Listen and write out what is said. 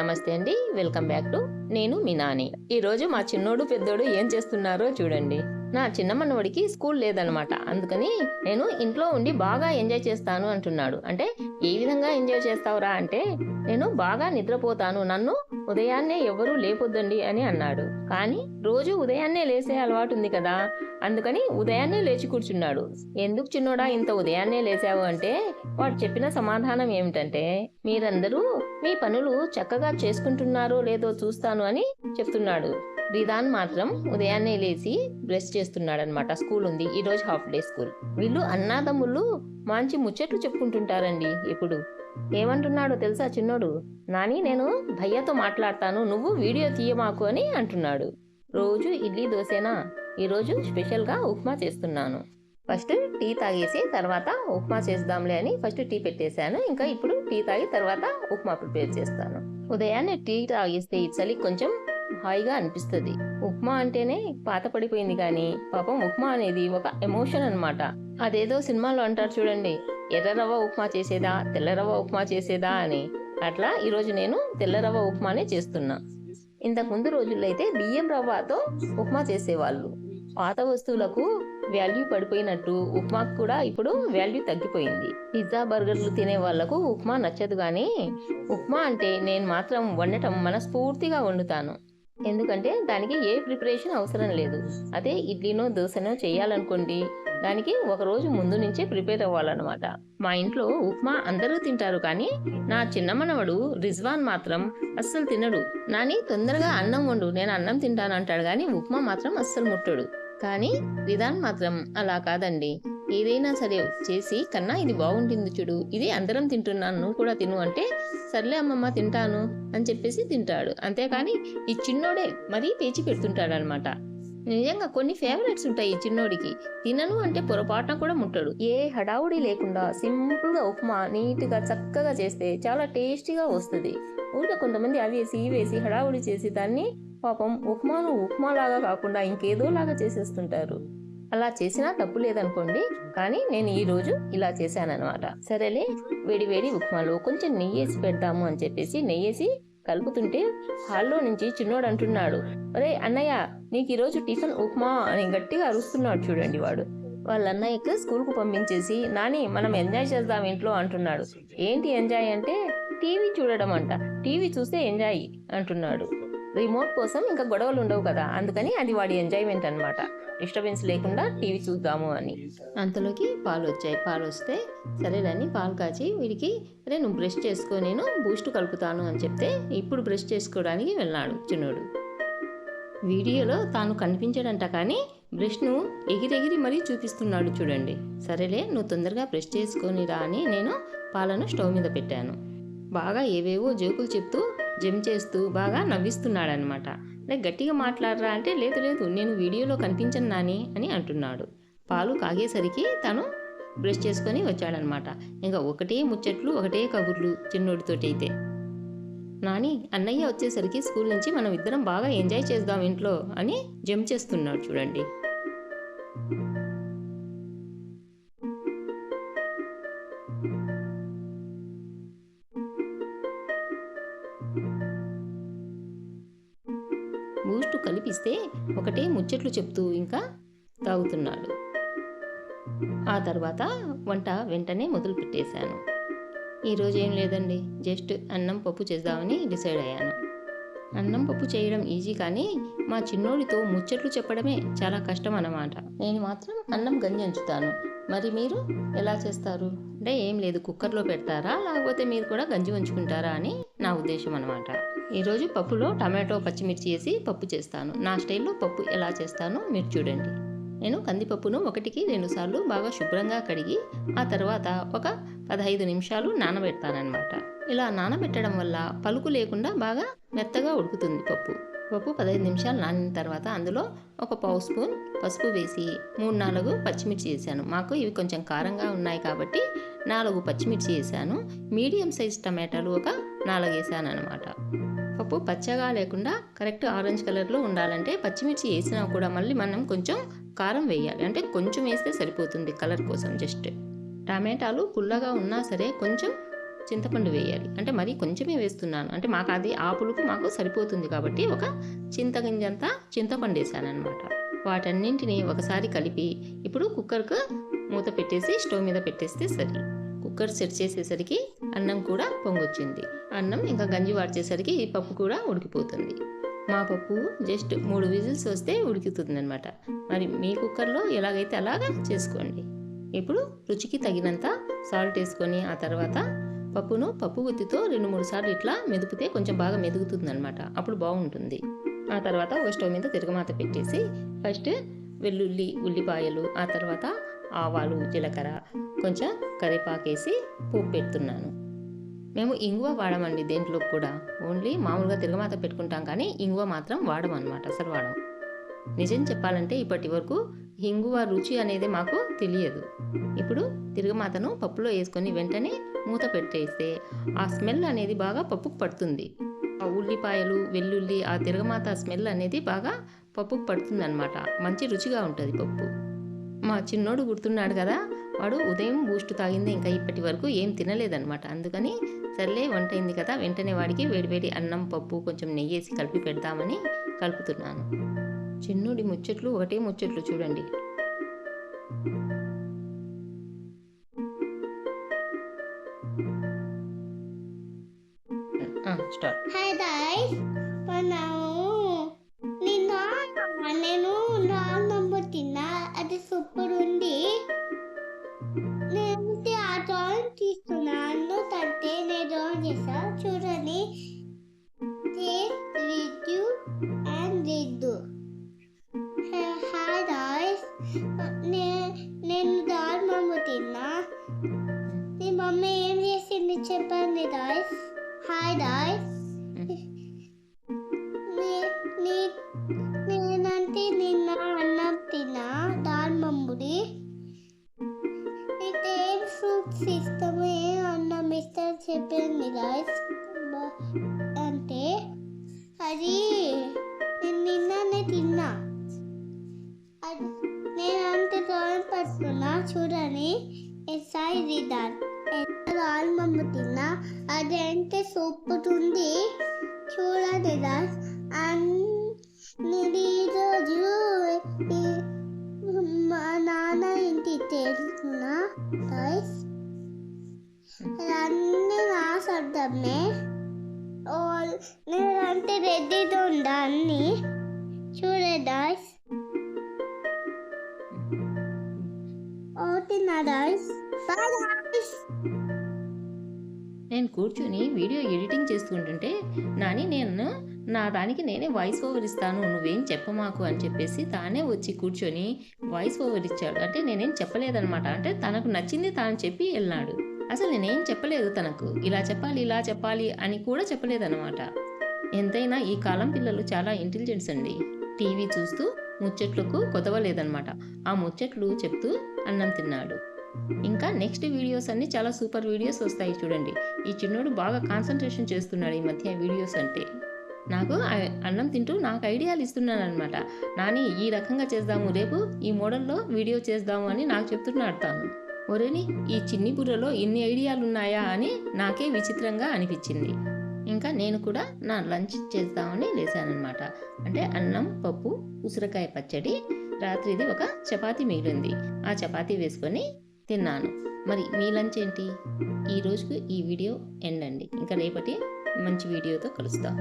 నమస్తే అండి. Welcome back to నేను మీ నాని. ఈరోజు మా చిన్నోడు పెద్దోడు ఏం చేస్తున్నారో చూడండి. నా చిన్న మనవడికి స్కూల్ లేదనమాట అందుకని నేను ఇంట్లో ఉండి బాగా ఎంజాయ్ చేస్తాను అంటున్నాడు. అంటే ఏ విధంగా ఎంజాయ్ చేస్తావురా అంటే నేను బాగా నిద్రపోతాను. నన్ను ఉదయాన్నే ఎవరూ లేపొద్దండి అని అన్నాడు. కానీ రోజు ఉదయాన్నే లేసే అలవాటు ఉంది కదా. అందుకని ఉదయాన్నే లేచి కూర్చున్నాడు. ఎందుకు చిన్నోడా ఇంత ఉదయాన్నే లేచావు అంటే వాడు చెప్పిన సమాధానం ఏమిటంటే మీరందరూ మీ పనులు చక్కగా చేసుకుంటున్నారో లేదో చూస్తాను అని చెప్తున్నాడు. రిదాన్ మాత్రం ఉదయాన్నే లేచి బ్రష్ చేస్తున్నాడనమాట స్కూల్ ఉంది. ఈ రోజు హాఫ్ డే స్కూల్. వీళ్ళు అన్నాదమ్ముళ్ళు మంచి ముచ్చట్లు చెప్పుకుంటుంటారండి ఇప్పుడు ఏమంటున్నాడో తెలుసా చిన్నోడు? నాని నేను భయ్యతో మాట్లాడతాను. నువ్వు వీడియో తీయమాకు అని అంటున్నాడు. రోజు ఇడ్లీ దోశనా? ఈరోజు స్పెషల్గా ఉప్మా చేస్తున్నాను. ఫస్ట్ టీ తాగేసి తర్వాత ఉప్మా చేద్దాంలే అని ఫస్ట్ టీ పెట్టేశాను. ఇంకా ఇప్పుడు టీ తాగి తర్వాత ఉప్మా ప్రిపేర్ చేస్తాను. ఉదయాన్నే టీ తాగేస్తే ఈ చలి కొంచెం హాయిగా అనిపిస్తుంది. ఉప్మా అంటేనే పాత పడిపోయింది కానీ పాపం ఉప్మా అనేది ఒక ఎమోషన్ అనమాట అదేదో సినిమాలో అంటారు చూడండి ఎర్ర రవ్వ ఉప్మా చేసేదా తెల్ల రవ్వ ఉప్మా చేసేదా అని. అట్లా ఈరోజు నేను తెల్ల రవ్వ ఉప్మానే చేస్తున్నా. ఇంతకు ముందు రోజుల్లో అయితే బియ్యం రవ్వతో ఉప్మా చేసేవాళ్ళు. పాత వస్తువులకు వాల్యూ పడిపోయినట్టు ఉప్మాకు కూడా ఇప్పుడు వాల్యూ తగ్గిపోయింది. పిజ్జా బర్గర్లు తినే వాళ్ళకు ఉప్మా నచ్చదు కానీ ఉప్మా అంటే నేను మాత్రం వండటం మనస్ఫూర్తిగా వండుతాను. ఎందుకంటే దానికి ఏ ప్రిపరేషన్ అవసరం లేదు. అదే ఇడ్లీనో దోశనో చేయాలనుకోండి దానికి ఒక రోజు ముందు నుంచే ప్రిపేర్ అవ్వాలన్నమాట. మా ఇంట్లో ఉప్మా అందరూ తింటారు కానీ నా చిన్నమనవడు రిజ్వాన్ మాత్రం అస్సలు తినడు. నాని తొందరగా అన్నం వండు నేను అన్నం తింటాను అంటాడు కానీ ఉప్మా మాత్రం అస్సలు ముట్టడు. కానీ రిదాన్ మాత్రం అలా కాదండి. ఏదైనా సరే చేసి కన్నా ఇది బాగుంటుంది చూడు ఇది అందరం తింటున్నాను నువ్వు కూడా తిను అంటే సర్లే అమ్మమ్మ తింటాను అని చెప్పేసి తింటాడు. అంతేకాని ఈ చిన్నోడే మరీ పేచి పెడుతుంటాడు అనమాట నిజంగా కొన్ని ఫేవరెట్స్ ఉంటాయి ఈ చిన్నోడికి. తినను అంటే పొరపాటున కూడా ముట్టడు. ఏ హడావుడి లేకుండా సింపుల్గా ఉప్మా నీట్గా చక్కగా చేస్తే చాలా టేస్టీగా వస్తుంది. ఊళ్ళో కొంతమంది అవి వేసి వేసి హడావుడి చేసి దాన్ని పాపం ఉప్మాను ఉప్మా లాగా కాకుండా ఇంకేదో లాగా చేసేస్తుంటారు. అలా చేసినా తప్పు లేదనుకోండి కానీ నేను ఈ రోజు ఇలా చేశానన్నమాట. సరేలే వేడి వేడి ఉప్మాలో కొంచెం నెయ్యి వేసి పెడతాము అని చెప్పేసి నెయ్యేసి కలుపుతుంటే హాల్లో నుంచి చిన్నోడు అంటున్నాడు అరే అన్నయ్య నీకు ఈరోజు టిఫిన్ ఉప్మా అని గట్టిగా అరుస్తున్నాడు చూడండి వాడు. వాళ్ళ అన్నయ్యకి స్కూల్కు పంపించేసి నాని మనం ఎంజాయ్ చేద్దాం ఇంట్లో అంటున్నాడు. ఏంటి ఎంజాయ్ అంటే టీవీ చూడడం అంట టీవీ చూస్తే ఎంజాయ్ అంటున్నాడు. రిమోట్ కోసం ఇంకా గొడవలు ఉండవు కదా. అందుకని అది వాడి ఎంజాయ్మెంట్ అనమాట డిస్టర్బెన్స్ లేకుండా టీవీ చూద్దాము అని. అంతలోకి పాలు వచ్చాయి. పాలు వస్తే సరేనని పాలు కాచి వీడికి అరే నువ్వు బ్రష్ చేసుకో నేను బూస్ట్ కలుపుతాను అని చెప్తే ఇప్పుడు బ్రష్ చేసుకోవడానికి వెళ్ళాడు చిన్నోడు. వీడియోలో తాను కనిపించాడంట కానీ బ్రష్ను ఎగిరెగిరి మరీ చూపిస్తున్నాడు చూడండి. సరేలే నువ్వు తొందరగా బ్రష్ చేసుకొని రా అని నేను పాలను స్టవ్ మీద పెట్టాను. బాగా ఏవేవో జోకులు చెప్తూ జమ్ చేస్తూ బాగా నవ్విస్తున్నాడనమాట. అంటే గట్టిగా మాట్లాడరా అంటే లేదు లేదు నేను వీడియోలో కనిపించను నాని అని అంటున్నాడు. పాలు కాగేసరికి తను బ్రష్ చేసుకొని వచ్చాడనమాట. ఇంకా ఒకటే ముచ్చట్లు ఒకటే కబుర్లు చిన్నోడితోటైతే. నాని అన్నయ్య వచ్చేసరికి స్కూల్ నుంచి మనం ఇద్దరం బాగా ఎంజాయ్ చేద్దాం ఇంట్లో అని జంప్ చేస్తున్నాడు చూడండి. బూస్ట్ ఒకటే ముచ్చట్లు చెప్తూ ఇంకా తాగుతున్నాడు. ఆ తర్వాత వంట వెంటనే మొదలు పెట్టేశాను. ఈరోజు ఏం లేదండి జస్ట్ అన్నం పప్పు చేద్దామని డిసైడ్ అయ్యాను. అన్నం పప్పు చేయడం ఈజీ కానీ మా చిన్నోడితో ముచ్చట్లు చెప్పడమే చాలా కష్టం అన్నమాట. నేను మాత్రం అన్నం గంజించుతాను మరి మీరు ఎలా చేస్తారు? అంటే ఏం లేదు కుక్కర్లో పెడతారా? లేకపోతే మీరు కూడా గంజి ఉంచుకుంటారా అని నా ఉద్దేశం అనమాట ఈరోజు పప్పులో టమాటో పచ్చిమిర్చి వేసి పప్పు చేస్తాను. నా స్టైల్లో పప్పు ఎలా చేస్తానో మీరు చూడండి. నేను కందిపప్పును ఒకటికి రెండు సార్లు బాగా శుభ్రంగా కడిగి ఆ తర్వాత ఒక పదహైదు నిమిషాలు నానబెడతానమాట ఇలా నానబెట్టడం వల్ల పలుకు లేకుండా బాగా మెత్తగా ఉడుకుతుంది పప్పు. పప్పు పదహైదు నిమిషాలు నానిన తర్వాత అందులో ఒక పావు స్పూన్ పసుపు వేసి మూడు నాలుగు పచ్చిమిర్చి వేసాను. మాకు ఇవి కొంచెం కారంగా ఉన్నాయి కాబట్టి నాలుగు పచ్చిమిర్చి వేసాను. మీడియం సైజ్ టమాటాలు ఒక నాలుగు వేసాను అనమాట పప్పు పచ్చగా లేకుండా కరెక్ట్ ఆరెంజ్ కలర్లో ఉండాలంటే పచ్చిమిర్చి వేసినా కూడా మళ్ళీ మనం కొంచెం కారం వేయాలి. అంటే కొంచెం వేస్తే సరిపోతుంది కలర్ కోసం జస్ట్. టమాటాలు పుల్లగా ఉన్నా సరే కొంచెం చింతపండు వేయాలి. అంటే మరీ కొంచెమే వేస్తున్నాను. అంటే మాకు అది ఆ పులుపు మాకు సరిపోతుంది కాబట్టి ఒక చింతగింజంతా చింతపండు వేసాను అనమాట వాటన్నింటిని ఒకసారి కలిపి ఇప్పుడు కుక్కర్కు మూత పెట్టేసి స్టవ్ మీద పెట్టేస్తే సరి. కుక్కర్ సెట్ చేసేసరికి అన్నం కూడా పొంగొచ్చింది. అన్నం ఇంకా గంజి వాడిచేసరికి ఈ పప్పు కూడా ఉడికిపోతుంది. మా పప్పు జస్ట్ మూడు విజిల్స్ వస్తే ఉడికితుంది అనమాట మరి మీ కుక్కర్లో ఎలాగైతే అలాగా చేసుకోండి. ఇప్పుడు రుచికి తగినంత సాల్ట్ వేసుకొని ఆ తర్వాత పప్పును పప్పు గుత్తితో రెండు మూడు సార్లు ఇట్లా మెదిపితే కొంచెం బాగా మెదుగుతుంది అనమాట అప్పుడు బాగుంటుంది. ఆ తర్వాత ఒక స్టవ్ మీద తిరగమాత పెట్టేసి ఫస్ట్ వెల్లుల్లి ఉల్లిపాయలు ఆ తర్వాత ఆవాలు జీలకర్ర కొంచెం కరివేపాకేసి పోపు పెడుతున్నాను. మేము ఇంగువ వాడమండి దేంట్లో కూడా. ఓన్లీ మామూలుగా తిరగమాత పెట్టుకుంటాం కానీ ఇంగువ మాత్రం వాడమన్నమాట అసలు వాడం. నిజం చెప్పాలంటే ఇప్పటి వరకు ఇంగువ రుచి అనేది మాకు తెలియదు. ఇప్పుడు తిరగమాతను పప్పులో వేసుకొని వెంటనే మూత పెట్టేస్తే ఆ స్మెల్ అనేది బాగా పప్పుకు పడుతుంది. ఆ ఉల్లిపాయలు వెల్లుల్లి ఆ తిరగమాత స్మెల్ అనేది బాగా పప్పుకు పడుతుంది అనమాట మంచి రుచిగా ఉంటుంది పప్పు. మా చిన్నోడు గుర్తున్నాడు కదా వాడు ఉదయం బూస్ట్ తాగింది ఇంకా ఇప్పటి వరకు ఏం తినలేదన్నమాట. అందుకని సర్లే వంట అయింది కదా వెంటనే వాడికి వేడివేడి అన్నం పప్పు కొంచెం నెయ్యి వేసి కలిపి పెడదామని కలుపుతున్నాను. చిన్నుడి ముచ్చట్లు ఒకటే ముచ్చట్లు చూడండి. స్టార్ట్. హాయ్ గాయ్స్ మనము అంటే డ్రాయింగ్ పడుతున్నా చూడని ఎస్ఐ రిడాన్ ఆల్మమ్మ తిన్నా అది అంటే సూపర్ ఉంది చూడండి guys. అండ్ మా నాన్న నా శబ్దమే. నేనంటే రెడ్డితో ఉందా అన్ని చూడే గాయస్ ఓకేనా నేను కూర్చుని వీడియో ఎడిటింగ్ చేస్తుంటుంటే నాని నేను నా దానికి నేనే వాయిస్ ఓవర్ ఇస్తాను నువ్వేం చెప్పమాకు అని చెప్పేసి తానే వచ్చి కూర్చొని వాయిస్ ఓవర్ ఇచ్చాడు. అంటే నేనేం చెప్పలేదనమాట అంటే తనకు నచ్చింది తాను చెప్పి వెళ్ళినాడు. అసలు నేనేం చెప్పలేదు తనకు. ఇలా చెప్పాలి ఇలా చెప్పాలి అని కూడా చెప్పలేదనమాట ఎంతైనా ఈ కాలం పిల్లలు చాలా ఇంటెలిజెన్స్ అండి. టీవీ చూస్తూ ముచ్చట్లకు కొదవలేదనమాట ఆ ముచ్చట్లు చెప్తూ అన్నం తిన్నాడు. ఇంకా నెక్స్ట్ వీడియోస్ అన్ని చాలా సూపర్ వీడియోస్ వస్తాయి చూడండి. ఈ చిన్నోడు బాగా కాన్సన్ట్రేషన్ చేస్తున్నాడు ఈ మధ్య వీడియోస్ అంటే. నాకు అన్నం తింటూ నాకు ఐడియాలు ఇస్తున్నాను అనమాట నాని ఈ రకంగా చేద్దాము రేపు ఈ మోడల్లో వీడియో చేద్దాము అని నాకు చెప్తున్నాడు తాను ఒరేని ఈ చిన్ని బుర్రలో ఇన్ని ఐడియాలు ఉన్నాయా అని నాకే విచిత్రంగా అనిపించింది. ఇంకా నేను కూడా నా లంచ్ చేద్దామని లేశానమాట అంటే అన్నం పప్పు ఉసిరికాయ పచ్చడి రాత్రిది ఒక చపాతీ మిగిలింది. ఆ చపాతీ వేసుకొని తిన్నాను. మరి మీ లంచ్ ఏంటి? ఈ రోజుకు ఈ వీడియో ఎండ్ అండి. ఇంకా రేపటి మంచి వీడియోతో కలుస్తాం.